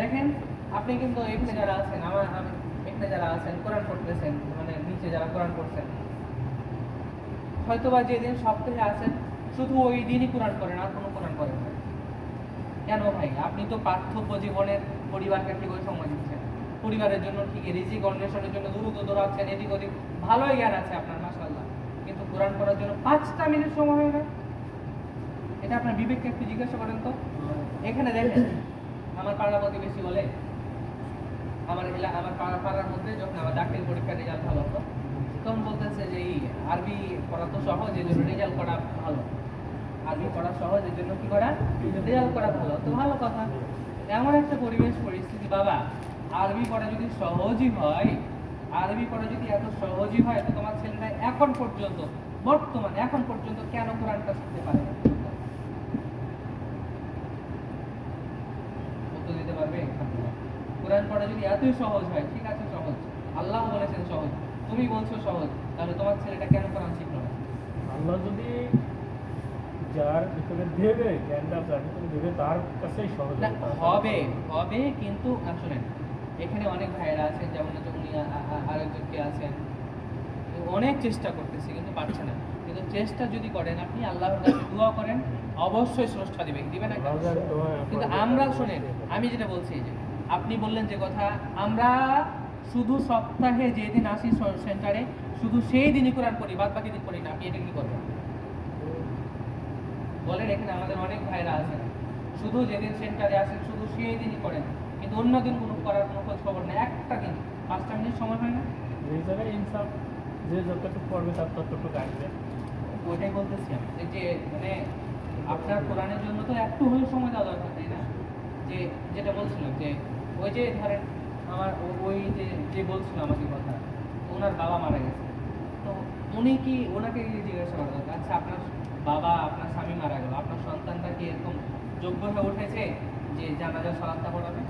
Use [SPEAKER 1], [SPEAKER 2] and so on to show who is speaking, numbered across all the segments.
[SPEAKER 1] দেখেন, আপনি কিন্তু এখানে যারা আছেন, আমার, আমি এখানে যারা আছেন, কোরআন পড়তেছেন মানে নিচে যারা কোরআন পড়ছেন, হয়তোবা যেদিন সপ্তাহে আছেন, শুধু ওই দিনই কোরআন করেন আর কোনো কোরআন করেন না। কেন ভাই? আপনি তো পার্থক্য জীবনের পরিবারকে ঠিক ওই সময় দিচ্ছেন। পরিবারের জন্য ঠিক রিজিক অন্বেষণের জন্য দ্রুত দৌড়াচ্ছেন এদিক ওদিক ভালোই জ্ঞান আছে আপনার মাসাল্লাহ কিন্তু কোরআন করার জন্য পাঁচটা মিনিট সময় হয় না। এটা আপনার বিবেককে একটু জিজ্ঞাসা করেন তো। এখানে দেখেন আমার পাড়া প্রতিবেশী বলে? আমার এলা, আমার পাড়া, পাড়ার মধ্যে যখন আমার ডাক্তারি পরীক্ষার রেজাল্ট ভালো হতো, তখন বলতেছে যে, এই আরবি পড়া তো সহজ, এই জন্য রেজাল্ট করা ভালো। আরবি পড়া সহজ, এই জন্য কি করা? রেজাল্ট করা ভালো। তো ভালো কথা। এমন একটা পরিবেশ, পরিস্থিতি, বাবা। আরবি পড়া যদি সহজই হয়, আরবি পড়া যদি এত সহজই হয়, তো তোমার ছেলেরা এখন পর্যন্ত, বর্তমানে, এখন পর্যন্ত কেন কোরআনটা শিখতে পারে না? কোরআন পড়া যদি এতই সহজ হয় ঠিক আছে সহজ। আল্লাহ বলেছেন সহজ। তুমি বলছো সহজ তাহলে তোমার ছেলেটা কেন কোরআন শিখলো না
[SPEAKER 2] আল্লাহ যদি যার ভিতরে দেবে জ্ঞানটা যার ভিতরে দেবে তার কাছেই সহজ হবে।
[SPEAKER 1] হবে কিন্তু শুনেন এখানে অনেক ভাইয়েরা আছেন যেমন উনি আ- আ- আরেকজন কে আছেন। অনেক চেষ্টা করতেছে কিন্তু পারছে না। কিন্তু চেষ্টা যদি করেন আপনি আল্লাহর কাছে দোয়া করেন অবশ্যই স্রষ্টা দিবেন। দিবে না কিন্তু আমরা শোনেন আমি যেটা বলছি যে আপনি বললেন যে কথা আমরা শুধু সপ্তাহে যেদিন আসি সেন্টারে শুধু সেই দিনই কোরআন পড়ি বাদ বাকি দিন পড়ি না। আপনি এটা কি করবেন? বলেন এখানে আমাদের অনেক ভাইরা আছেন। শুধু যেদিন সেন্টারে আসেন শুধু সেই দিনই করেন। কিন্তু অন্য দিন কোনো করার কোনো খোঁজ খবর নেই। একটা দিন। পাঁচটা মিনিট সময় হয় না?
[SPEAKER 2] জায়গায় ইনসাফ যে যতটুকু পড়বে তার ততটুকু আসবে।
[SPEAKER 1] ওইটাই বলতেছি আমি। যে- যে মানে আপনার কোরআনের জন্য তো একটু হলেও সময় দেওয়া দরকার তাই না? যে যেটা বলছিলাম যে ওই যে ধরেন আমার ওই যে যে বলছিল আমাকে কথা ওনার বাবা মারা গেছে। তো উনি কি ওনাকে জিজ্ঞাসা করা দরকার? আচ্ছা আপনার বাবা আপনার স্বামী মারা গেল আপনার সন্তানটা কি এরকম যোগ্য হয়ে উঠেছে যে জানাজা সালাদটা পড়াবে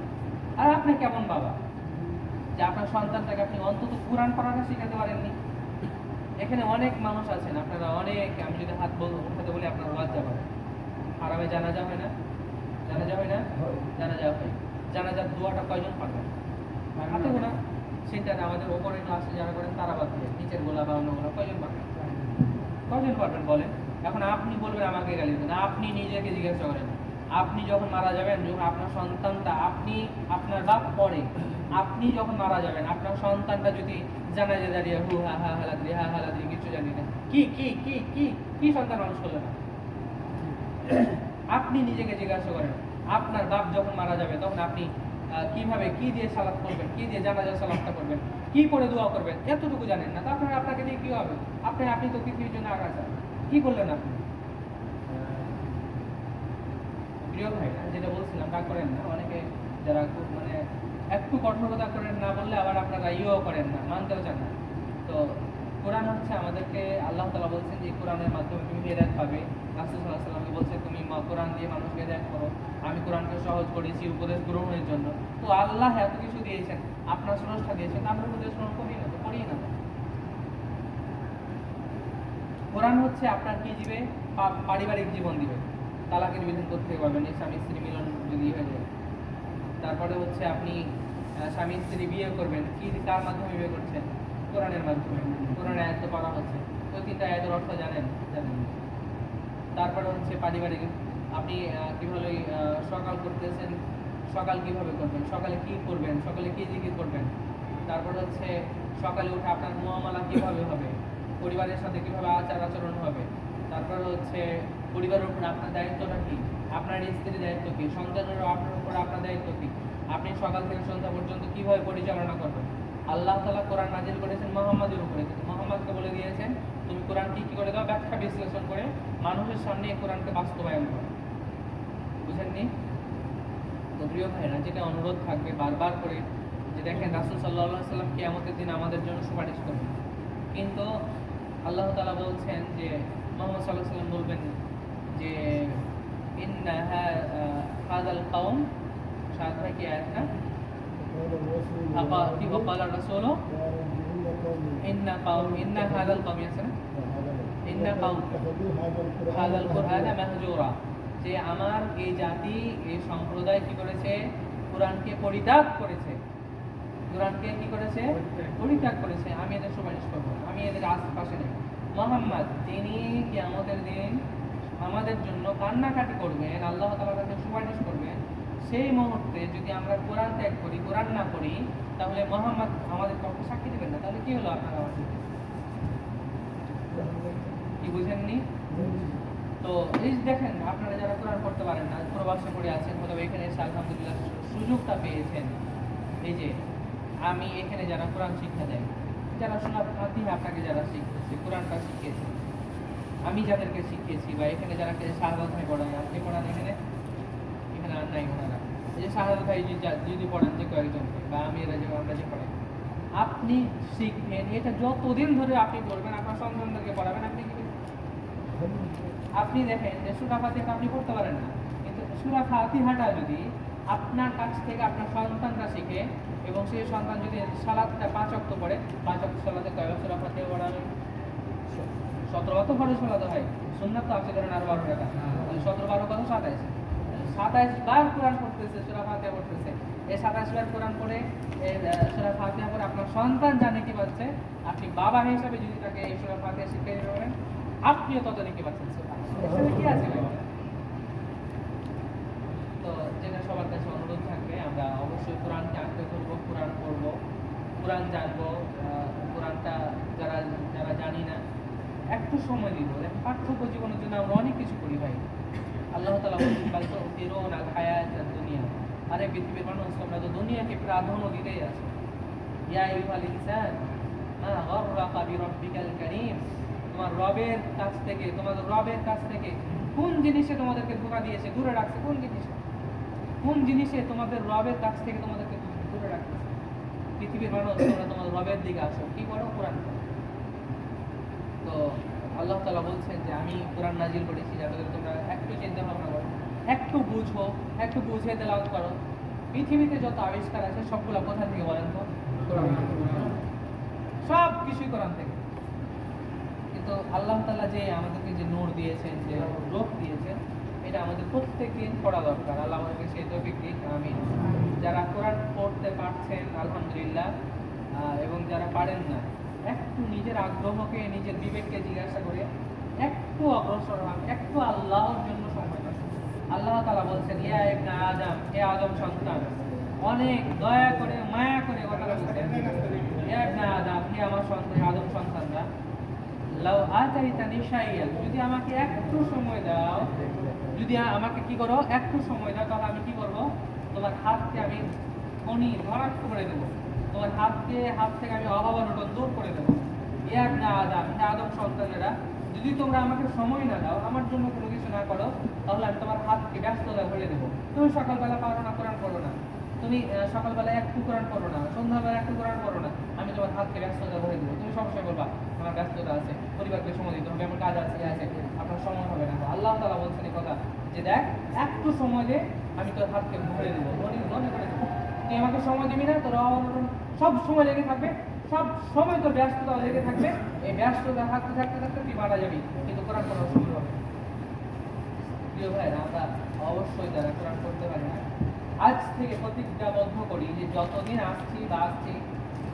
[SPEAKER 1] আর আপনি কেমন বাবা? যে আপনার সন্তানটাকে আপনি অন্তত কোরআন পড়াটা শেখাতে পারেননি। এখানে অনেক মানুষ আছেন আপনারা অনেক আমি যদি হাত বল উঠাতে বলি আপনার লজ্জা পাবেন হারামে জানাজা হয় না? জানাজা হয় না? জানাজা হয়। জানাজার দোয়াটা কয়জন পারবেন হাতে গোনা। সেটা আমাদের ওপরে ক্লাসে যারা করেন তারা বাদ দিয়ে নিচের গোলা বা অন্য গোলা কয়জন পারবেন কয়জন পারবেন বলেন? এখন আপনি বলবেন আমাকে গালি দেন। আপনি নিজেকে জিজ্ঞাসা করেন। আপনি যখন মারা যাবেন যখন আপনার সন্তানটা আপনি আপনার বাপ পরে আপনি যখন মারা যাবেন আপনার সন্তানটা যদি জানা যে দাঁড়িয়ে হু হা হা হালাদ্রি হা হালাদ্রি কিছু জানি না। কি কি কি কি কি সন্তান মানুষ করলেন আপনি নিজেকে জিজ্ঞাসা করেন। আপনার বাপ যখন মারা যাবে, তখন আপনি কীভাবে, কি দিয়ে সালাদ করবেন, কি দিয়ে জানাজা সালাদটা করবেন, কি করে দোয়া করবেন, এতটুকু জানেন না। তারপরে আপনাকে দিয়ে কি হবে? আপনি আপনি তো পৃথিবীর জন্য আগাছা। কি করলেন আপনি? প্রিয় ভাই যেটা বলছিলাম, তা করেন না। অনেকে যারা খুব মানে একটু কঠোরতা করেন না বললে আবার আপনারা ইয়েও করেন না, মানতেও চান না। তো কোরআন হচ্ছে আমাদেরকে আল্লাহ তালা বলছেন যে কোরআনের মাধ্যমে তুমি হেদায়ত পাবে। রাসুল সাল্লাহ সাল্লামকে বলছে, তুমি কোরআন দিয়ে মানুষকে হেদায়ত করো। আমি কোরআনকে সহজ করেছি উপদেশ গ্রহণের জন্য। তো আল্লাহ এত কিছু দিয়েছেন, আপনার স্রষ্টা দিয়েছেন, আমরা উপদেশ গ্রহণ করি না তো করি না কোরআন হচ্ছে আপনার কি দিবে? পারিবারিক জীবন দিবে। তালাকের বিধান করতে পারবেন এই স্বামী স্ত্রী মিলন যদি হয়ে যায়। তারপরে হচ্ছে আপনি স্বামী স্ত্রী বিয়ে করবেন, কি, কার মাধ্যমে বিয়ে করছেন? কোরআনের মাধ্যমে কোরআনের আয়ত্ত করা হচ্ছে। তো তিনটা আয়তের অর্থ জানেন জানেন। তারপরে হচ্ছে পারিবারিক, আপনি কীভাবে সকাল করতেছেন, সকাল কীভাবে করবেন, সকালে কি করবেন, সকালে কি জিকির করবেন? তারপর হচ্ছে সকালে উঠে আপনার মুয়ামালা কীভাবে হবে? পরিবারের সাথে কীভাবে আচার আচরণ হবে? তারপর হচ্ছে পরিবারের উপর আপনার দায়িত্বটা কি? আপনার স্ত্রীর দায়িত্ব কি? সন্তানের আপনার উপর আপনার দায়িত্ব কি? আপনি সকাল থেকে সন্ধ্যা পর্যন্ত কীভাবে পরিচালনা করবেন? আল্লাহ তালা কোরআন নাজিল করেছেন মোহাম্মদের উপরে। মোহাম্মদকে বলে দিয়েছেন, তুমি কোরআনকে কি করে দাও? ব্যাখ্যা, বিশ্লেষণ করে মানুষের সামনে এই কোরআনকে বাস্তবায়ন করো। বুঝেননি? তো প্রিয় ভাইরা যেটা অনুরোধ থাকবে বারবার করে যে দেখেন, রাসুল সাল্লাহ সাল্লাম কিয়ামতের দিন আমাদের জন্য সুপারিশ করবেন। কিন্তু আল্লাহ তালা বলছেন যে, মোহাম্মদ সাল্লাহ সাল্লাম বলবেন যে, ইন্না হাদাল কাউম সাত ভাই কি আয়াত না? যে আমার এই জাতি এই সম্প্রদায় কি করেছে? কোরআনকে পরিত্যাগ করেছে। কোরআনকে কি করেছে?
[SPEAKER 2] পরিত্যাগ।
[SPEAKER 1] করেছে। আমি এদের সুপারিশ করব। আমি এদের আশপাশে নেই মোহাম্মদ তিনি কি আমাদের দিন আমাদের জন্য কান্নাকাটি করবেন, আল্লাহ কাছে সুপারিশ করবেন সেই মুহূর্তে যদি আমরা কোরআন ত্যাগ করি, কোরআন না করি তাহলে মোহাম্মদ আমাদের পক্ষে সাক্ষী দেবেন না। তাহলে কি হলো আপনার আমার? কি বুঝেননি? তো এই দেখেন, আপনারা যারা কোরআন পড়তে পারেন না প্রবাসে পড়ে আছেন, অথবা এখানে এসে আলহামদুলিল্লাহ সুযোগটা পেয়েছেন। এই যে, আমি এখানে যারা কোরআন শিক্ষা দেয়, যারা শোনার মাধ্যমে আপনাকে যারা শিখিয়েছে, কোরআনটা শিখিয়েছে, আমি যাদেরকে শিখিয়েছি বা এখানে যারা শাহবাদ পড়ায় আপনি পড়ান এখানে? এখানে আর নাই এই যে শাহবাদ ভাই যা- যদি পড়ান যে কয়েকজনকে, বা আমি এরা যে আমরা যে পড়াই, আপনি শিখবেন, এটা যতদিন ধরে আপনি পড়বেন, আপনার সন্তানদেরকে পড়াবেন, আপনি কি আপনি দেখেন যে সুরা ফাতিহা আপনি পড়তে পারেন না, কিন্তু সুরা ফাতিহাটা যদি আপনার কাছ থেকে আপনার সন্তানরা শিখে, এবং সেই সন্তান যদি সালাদটা পাঁচ অক্ত পড়ে, পাঁচ অক্ত সালাতে কয় সুরা ফাতিহা পড়াবে? সতেরো অত ফরজ সালাতে হয়, সুন্নাত তো আছে ধরেন আরও বারো টাকা। সতেরো বারো কত? সাতাইশ। সাতাইশ বার কোরআন পড়তেছে, সুরা ফাতিহা পড়তেছে। এই সাতাইশ বার কোরআন পড়ে সুরা ফাতিহা পড়ে আপনার সন্তান জানে কি পাচ্ছে আপনি বাবা হিসাবে যদি তাকে এই সুরা ফাতিহা শিখিয়ে দিতে পারেন, আপনিও তত নাকি পাচ্ছেন কি আছে তো যেটা সবার কাছে অনুরোধ থাকবে, আমরা অবশ্যই কোরআনকে আঁকড়ে ধরবো কোরআন পড়ব, কোরআন জানব কোরআনটা যারা যারা জানি না, একটু সময় দিব। পার্থক্য জীবনের জন্য আমরা অনেক কিছু করি ভাই। আল্লাহ তালা বলছেন হায়াত দুনিয়া আরে পৃথিবীর মানুষ, তোমরা তো দুনিয়াকে প্রাধান্য দিতেই আছো। ইয়া আইয়ুহাল ইনসান, মা গররাকা বিরাব্বিকাল কারীম। তোমার রবের কাছ থেকে, তোমাদের রবের কাছ থেকে কোন জিনিসে তোমাদেরকে ধোকা দিয়েছে? দূরে রাখছে কোন জিনিসে? কোন জিনিসে তোমাদের রবের কাছ থেকে তোমাদেরকে দূরে রাখছে। পৃথিবীর মানুষ, তোমরা তোমাদের রবের দিকে আসো কি করো? কোরআন পড়ো। আল্লাহ তাআলা বলছেন যে আমি কোরআন নাজিল করেছি যাতে করে তোমরা একটু চিন্তা ভাবনা করো একটু বুঝো একটু বুঝে তেলাওয়াত করো। পৃথিবীতে যত আবিষ্কার আছে সবগুলো কোথা থেকে বলেন তো? সব কিছুই কোরআন থেকে। কিন্তু আল্লাহ তাআলা যে আমাদেরকে যে নূর দিয়েছেন যে রূপ দিয়েছেন এটা আমাদের প্রত্যেক দিন পড়া দরকার। আল্লাহ আমাদেরকে সেই তৌফিক দিক আমিন। যারা কোরআন পড়তে পারছেন আলহামদুলিল্লাহ আহ, এবং যারা পারেন না একটু নিজের আগ্রহকে, নিজের বিবেককে জিজ্ঞাসা করে একটু অগ্রসর হন, একটু আল্লাহর জন্য সময়। আল্লাহ তাআলা বলছেন, ইয়া ইবনা আদম হে আদম সন্তান, অনেক দয়া করে, মায়া করে কথা বলছেন। ইয়া ইবনা আদম, হে আমার সন্তান আদম সন্তানরা, লাউ আতাইতানি শাইয়ান যদি আমাকে একটু সময় দাও, যদি আমাকে কি করো, একটু সময় দাও, তাহলে আমি কি করব? তোমার হাতকে আমি খনি ধরাট করে দেবো। তোমার হাতকে, হাত থেকে আমি অভাব অনটন দূর করে দেবো এক না আদাম হে আদম সন্তানেরা। যদি তোমরা আমাকে সময় না দাও, আমার জন্য কোনো কিছু না করো, তাহলে আমি তোমার হাতকে ব্যস্ততা ভরে দেবো। তুমি সকালবেলা পারো না কোরআন করো না। তুমি সকালবেলা একটু কোরআন করো না, সন্ধ্যাবেলা একটু কোরআন করো না, আমি তোমার হাতকে ব্যস্ততা ভরে দেবো। তুমি সবসময় বলবা, আমার ব্যস্ততা আছে, পরিবারকে সময় দিতে হবে, আমার কাজ আছে আছে, আপনার সময় হবে না। আল্লাহ তালা বলছেন এই কথা, যে দেখ, একটু সময় দে, আমি তোর হাতকে ভরে দেবো। মনে মনে করে দেবো, তুই আমাকে সময় দিবি না, তোর সব সময় লেগে থাকবে সব সময় তোর ব্যস্ততা লেগে থাকবে। এই ব্যস্ততা থাকতে থাকতে থাকতে তুই মারা যাবি। কিন্তু কোরআন সুযোগ হবে প্রিয় ভাইরা আমরা অবশ্যই যারা কোরআন করতে পারি না, আজ থেকে প্রতিজ্ঞাবদ্ধ করি যে যতদিন আসছি বা আসছি,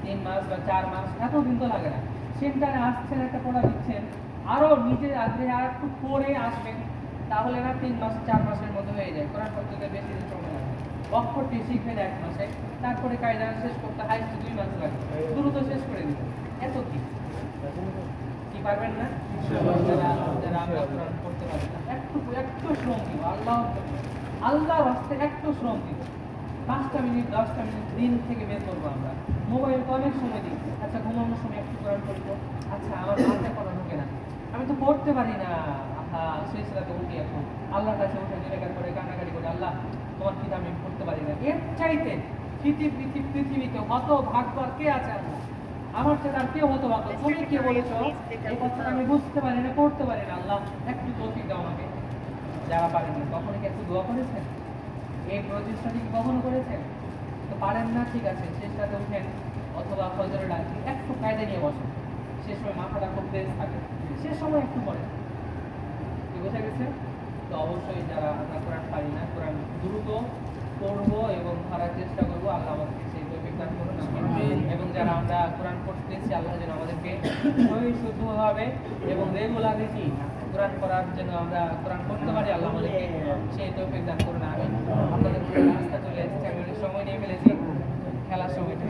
[SPEAKER 1] তিন মাস বা চার মাস, এতদিন তো লাগে না। সেন্টারে আসছেন, একটা পড়া দিচ্ছেন আরও নিজে আগ্রহে আর একটু পড়ে আসবেন, তাহলে না তিন মাস, চার মাসের মধ্যে হয়ে যায়। কোরআন গেলে বেশি দিন সময় লাগে অক্ষরটি শিখবেন এক মাসে, তারপরে কায়দা শেষ করতে হাইস্ট দুই মাস লাগে দ্রুত শেষ করে দিবেন এত কি কি পারবেন না। আল্লাহ আল্লাহ রাস্তে একটু শ্রম দিব পাঁচটা মিনিট, দশটা মিনিট দিন থেকে বের করব আমরা। মোবাইল অনেক সময় দিই। আচ্ছা ঘুমানোর সময় একটু কোরআন পড়ব। আচ্ছা আমার মাথায় পড়া ঢোকে না। আমি তো পড়তে পারি না। আহা রাতে উঠি এখন। আল্লাহর কাছে উঠে নিরাকার করে কান্নাকাটি করে, আল্লাহ, তোমার কি আমি পড়তে পারি না? এর চাইতে পৃথিবী পৃথিবী, পৃথিবীতে হত ভাগ্য আর কে আছে আল্লাহ আমার চেয়ে আর কেউ হতো ভাগ্য তুমি কে বলেছ? এই কথাটা আমি বুঝতে পারি না পড়তে পারি না। আল্লাহ একটু তৌফিক দাও আমাকে। যারা পারেন না কখনো কি একটু দোয়া করেছেন? এই প্রচেষ্টাটি কি কখনো করেছেন? তো পারেন না, ঠিক আছে শেষ রাতে উঠেন। অথবা ফজরে ডাকি একটু কায়দা নিয়ে বসেন। সে সময় মাথাটা খুব ফ্রেশ থাকে। সে সময় একটু পড়েন। কি বোঝা গেছে? তো অবশ্যই যারা আমরা কোরআন পারি না, কোরআন দ্রুত পড়ব এবং করার চেষ্টা করব, আল্লাহ আমাদেরকে সেই তৌফিক দান করুন আমিন। এবং যারা আমরা কোরআন পড়তেছি, আল্লাহ যেন আমাদেরকে সহি হবে এবং রেগুলারিটি কোরআন করার জন্য আমরা কোরআন পড়তে পারি, আল্লাহ আমাদেরকে সেই তৌফিক দান করুন আমি আপনাদের রাস্তা চলে এসেছি, আমি সময় নিয়ে ফেলেছি, খেলার সময়টা